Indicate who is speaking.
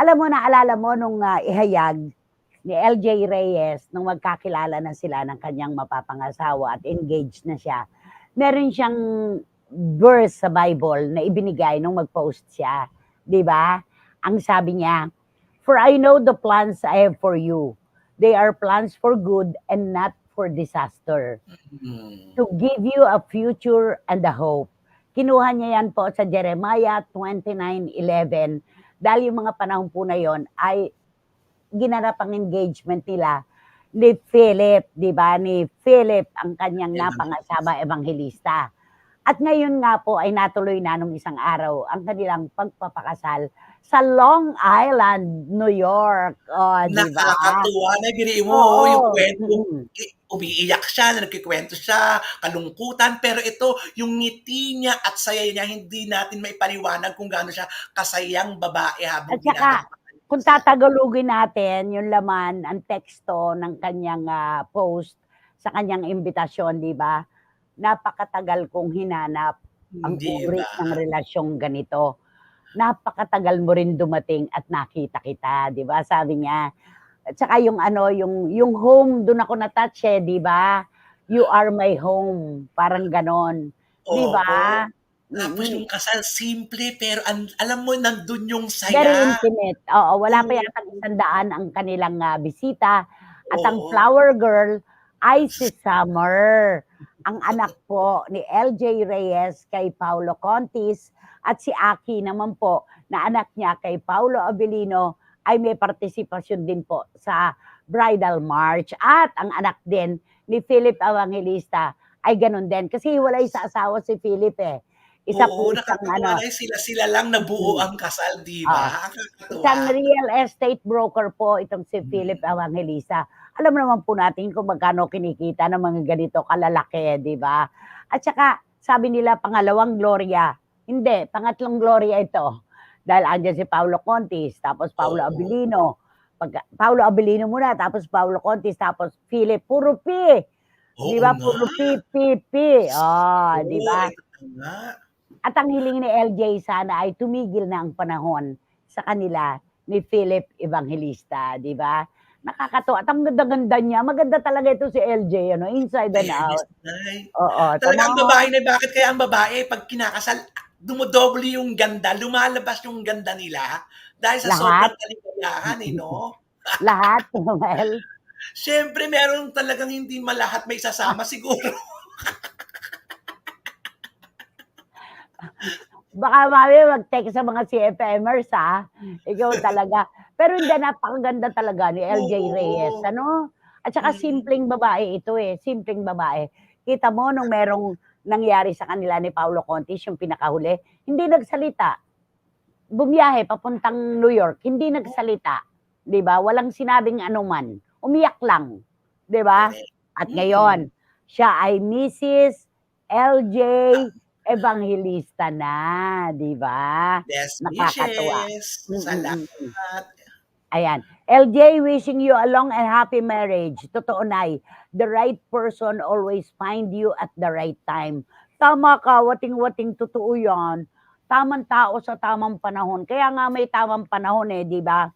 Speaker 1: Alam mo, naalala mo nung ah, ihayag ni LJ Reyes nung magkakilala na sila ng kanyang mapapangasawa at engaged na siya. Meron siyang verse sa Bible na ibinigay nung mag-post siya. 'Di ba? Ang sabi niya, For I know the plans I have for you. They are plans for good and not for disaster.
Speaker 2: Mm.
Speaker 1: To give you a future and a hope. Kinuha niya yan po sa Jeremiah 29.11 dahil yung mga panahon po na yon ay ginanap ang engagement nila ni Philip, di ba? Ni Philip, ang kanyang
Speaker 2: Yeah.
Speaker 1: napangasama evangelista. At ngayon nga po ay natuloy na nung isang araw ang kanilang pagpapakasal sa Long Island, New York. O, di ba?
Speaker 2: Nakakatuwa na biniin mo
Speaker 1: Oo.
Speaker 2: yung kwento. Umiiyak siya, na nagkikwento siya, kalungkutan, pero ito, yung ngiti niya at saya niya, hindi natin maipaliwanag kung gaano siya kasayang babae habang
Speaker 1: At saka, kung tatagalogin natin yung laman, ang teksto ng kanyang ah, post sa kanyang imbitasyon, di ba? Napakatagal kong hinanap ang
Speaker 2: ba?
Speaker 1: ng relasyong ganito. Napakatagal mo rin dumating at nakita kita, di ba? Sabi niya. At saka yung ano, yung, yung home, doon ako na-touch eh, di ba? You are my home. Parang ganon. Di ba?
Speaker 2: Tapos
Speaker 1: Mm-mm.
Speaker 2: yung kasal, simple, pero an- alam mo, nandun yung
Speaker 1: Very
Speaker 2: saya.
Speaker 1: intimate. Oo, wala pa
Speaker 2: Oo.
Speaker 1: yata isang daan ang kanilang ah, bisita. At ang
Speaker 2: Oo.
Speaker 1: flower girl ay si Summer. Ang anak po ni LJ Reyes kay Paulo Contis at si Aki naman po na anak niya kay Paulo Abilino ay may partisipasyon din po sa bridal march. At ang anak din ni Philip Evangelista ay ganun din. Kasi wala sa asawa si Philip eh. Isa po
Speaker 2: Oo,
Speaker 1: siyang ano,
Speaker 2: nakakatuwa na sila-sila lang nabuo ang kasal, di ba? Nakakatuwa.
Speaker 1: Isang real estate broker po itong si
Speaker 2: Mm.
Speaker 1: Philip Evangelista. Alam naman po natin kung magkano kinikita ng mga ganito kalalaki, di ba? At saka, sabi nila pangalawang Gloria. Hindi, pangatlong Gloria ito. Dahil andyan si Paulo Contis, tapos Paulo
Speaker 2: Oo.
Speaker 1: Abilino. Pag, Paulo Abilino muna, tapos Paulo Contis, tapos Philip. Puro P.
Speaker 2: Oo
Speaker 1: Di ba? Puro P, P, P. Oh, di ba?
Speaker 2: nga.
Speaker 1: At ang hiling ni LJ sana ay tumigil na ang panahon sa kanila ni Philip Evangelista, di ba? Nakakatuwa. At ang ganda-ganda niya. Maganda talaga ito si LJ, ano? Inside and out.
Speaker 2: Nay.
Speaker 1: Oo.
Speaker 2: Talagang
Speaker 1: tama.
Speaker 2: babae na bakit kaya ang babae pag kinakasal, dumodoble yung ganda, lumalabas yung ganda nila dahil sa
Speaker 1: Lahat?
Speaker 2: sobrang kaligayahan eh, no?
Speaker 1: Lahat, well,
Speaker 2: Siyempre, meron talagang hindi malahat may sasama siguro.
Speaker 1: baka mami mag-text sa mga CFMers, ha? Ikaw talaga. Pero hindi, napakaganda talaga ni LJ. Reyes, ano? At saka simpleng babae ito eh. Simpleng babae. Kita mo nung merong nangyari sa kanila ni Paulo Contis, yung pinakahuli, hindi nagsalita. Bumiyahe papuntang New York, hindi nagsalita. 'Di ba? Walang sinabing anuman. Umiyak lang. 'Di ba? At ngayon, siya ay Mrs. LJ Evangelista na, 'di ba?
Speaker 2: Best
Speaker 1: Nakakatuwa.
Speaker 2: wishes sa lahat.
Speaker 1: mm. Ayan. LJ, wishing you a long and happy marriage. Totoo, Nay. The right person always find you at the right time. Tama ka, wating-wating totoo yan. Tamang tao sa tamang panahon. Kaya nga may tamang panahon eh, di ba?